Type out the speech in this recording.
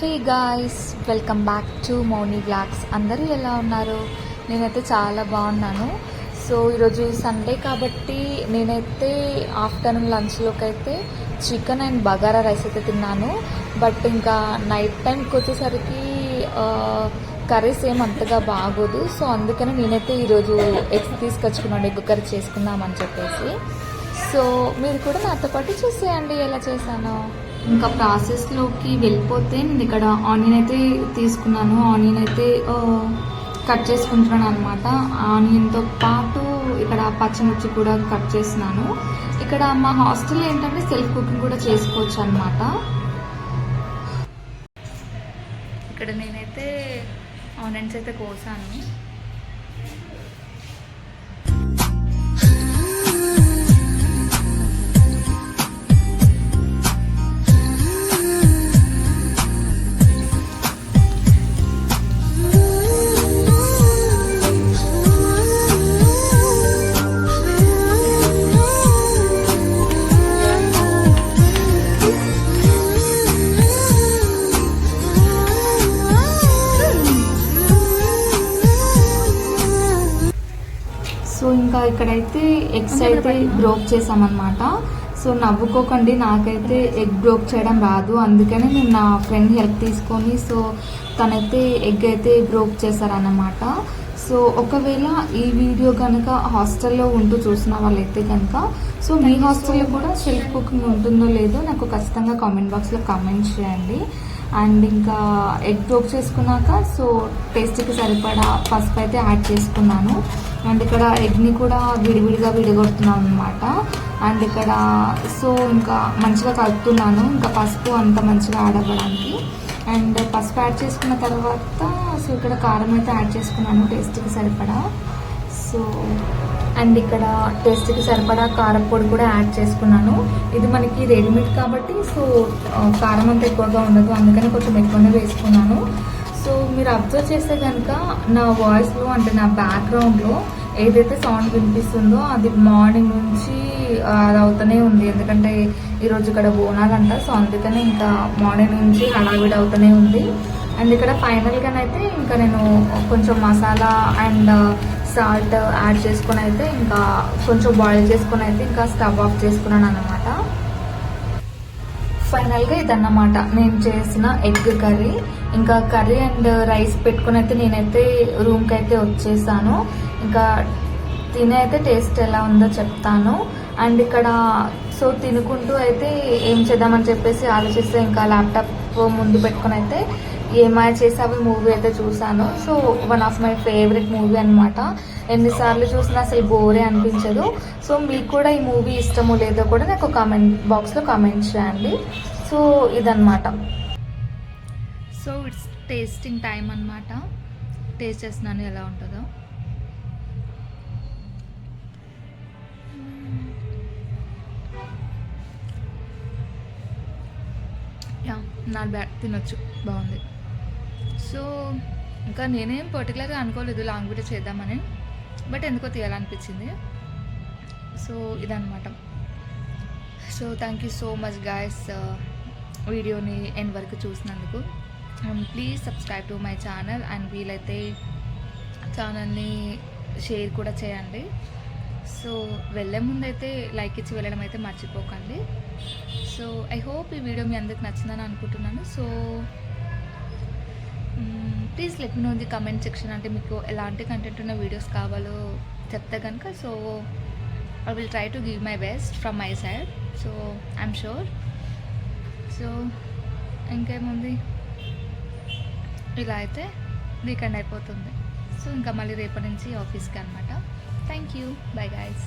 Hey guys welcome back to Mouni vlogs అందరూ ఎలా ఉన్నారు? నేనైతే చాలా బాగున్నాను. సో ఈరోజు సండే కాబట్టి నేనైతే ఆఫ్టర్నూన్ లంచ్లోకి అయితే చికెన్ అండ్ బగారా రైస్ అయితే తిన్నాను. బట్ ఇంకా నైట్ టైంకి వచ్చేసరికి కర్రీస్ ఏం అంతగా బాగోదు. సో అందుకని నేనైతే ఈరోజు ఎగ్స్ తీసుకొచ్చుకున్నాను ఎగ్ కర్రీ చేసుకుందామని చెప్పేసి. సో మీరు కూడా నాతో పాటు చూసేయండి ఎలా చేశానో. ఇంకా ప్రాసెస్లోకి వెళ్ళిపోతే నేను ఇక్కడ ఆనియన్ అయితే తీసుకున్నాను. ఆనియన్ అయితే కట్ చేసుకుంటున్నాను అనమాట ఆనియన్తో పాటు ఇక్కడ పచ్చిమిర్చి కూడా కట్ చేస్తున్నాను. ఇక్కడ మా హాస్టల్ ఏంటంటే సెల్ఫ్ కుకింగ్ కూడా చేసుకోవచ్చు అనమాట ఇక్కడ నేనైతే ఆనియన్స్ అయితే కోసాను. ఇక్కడైతే ఎగ్స్ అయితే బ్రోక్ చేసామన్నమాట సో నవ్వుకోకండి నాకైతే ఎగ్ బ్రోక్ చేయడం రాదు. అందుకనే నేను నా ఫ్రెండ్ హెల్ప్ తీసుకొని సో తనైతే ఎగ్ అయితే బ్రోక్ చేశారన్నమాట. సో ఒకవేళ ఈ వీడియో కనుక హాస్టల్లో ఉంటూ చూసిన వాళ్ళైతే కనుక సో మీ హాస్టల్లో కూడా సెల్ఫ్ కుకింగ్ ఉంటుందో లేదో నాకు ఖచ్చితంగా కామెంట్ బాక్స్లో కామెంట్ చేయండి. అండ్ ఇంకా ఎగ్ బ్రోక్ చేసుకున్నాక సో టేస్ట్కి సరిపడా పసుపు అయితే యాడ్ చేసుకున్నాను. అండ్ ఇక్కడ ఎగ్ని కూడా విడివిడిగా విడగొడుతున్నాను అనమాట అండ్ ఇక్కడ సో ఇంకా మంచిగా కలుపుతున్నాను. ఇంకా పసుపు అంత మంచిగా యాడ్ అవ్వడానికి. అండ్ పసుపు యాడ్ చేసుకున్న తర్వాత సో ఇక్కడ కారం అయితే యాడ్ చేసుకున్నాను టేస్ట్కి సరిపడా. సో అండ్ ఇక్కడ టేస్ట్కి సరిపడా కారం పొడి కూడా యాడ్ చేసుకున్నాను. ఇది మనకి రెడీమేడ్ కాబట్టి సో కారం అంత ఎక్కువగా ఉండదు. అందుకని కొంచెం ఎక్కువనే వేసుకున్నాను. సో మీరు అబ్జర్వ్ చేస్తే కనుక నా వాయిస్లో అంటే నా బ్యాక్గ్రౌండ్లో ఏదైతే సౌండ్ వినిపిస్తుందో అది మార్నింగ్ నుంచి అది అవుతూనే ఉంది. ఎందుకంటే ఈరోజు ఇక్కడ బోనాలంట. సో అందుకనే ఇంకా మార్నింగ్ నుంచి హడావిడి అవుతూనే ఉంది. అండ్ ఇక్కడ ఫైనల్గానైతే ఇంకా నేను కొంచెం మసాలా అండ్ సాల్ట్ యాడ్ చేసుకొని అయితే ఇంకా కొంచెం బాయిల్ చేసుకొని అయితే ఇంకా స్టవ్ ఆఫ్ చేసుకున్నాను అనమాట ఫైనల్గా ఇదన్నమాట నేను చేసిన ఎగ్ కర్రీ ఇంకా కర్రీ అండ్ రైస్ పెట్టుకుని అయితే నేనైతే రూమ్కి అయితే వచ్చేసాను. ఇంకా తినే అయితే టేస్ట్ ఎలా ఉందో చెప్తాను. అండ్ ఇక్కడ సో తినుకుంటూ అయితే ఏం చేద్దామని చెప్పేసి ఆలోచిస్తే ఇంకా ల్యాప్టాప్ ముందు పెట్టుకుని అయితే ఏమాయ చేసావి మూవీ అయితే చూసాను so one of my favourite movie అనమాట ఎన్నిసార్లు చూసినా అసలు బోరే అనిపించదు. సో మీకు కూడా ఈ మూవీ ఇష్టమో లేదో కూడా నాకు కామెంట్ బాక్స్లో కామెంట్ చేయండి. సో ఇదన్నమాట. సో ఇట్స్ టేస్టింగ్ టైం అనమాట టేస్ట్ చేస్తున్నాను ఎలా ఉంటుందో. యా నాట్ బ్యాడ్ తినొచ్చు. బాగుంది. సో ఇంకా నేనేం పర్టికులర్గా అనుకోలేదు లాంగ్ వీడియో చేద్దామని. బట్ ఎందుకో తీయాలనిపించింది. సో ఇదనమాట so thank you so much guys వీడియోని ఎండ్ వరకు చూసినందుకు. And please subscribe to my channel and వీలైతే ఛానల్ని షేర్ కూడా చేయండి. సో వెళ్ళే ముందైతే లైక్ ఇచ్చి వెళ్ళడం అయితే మర్చిపోకండి. సో ఐ హోప్ ఈ వీడియో మీ అందరికి నచ్చిందని అనుకుంటున్నాను. So please let me know the comment section అంటే మీకు ఎలాంటి కంటెంట్ ఉన్న వీడియోస్ కావాలో చెప్తే కనుక so I will try to give my best from my side so I'm sure so ఇంకేముంది? ఇలా అయితే వీకెండ్ అయిపోతుంది. సో ఇంకా మళ్ళీ రేపటి నుంచి ఆఫీస్కి అనమాట థ్యాంక్ యూ బై గాయస్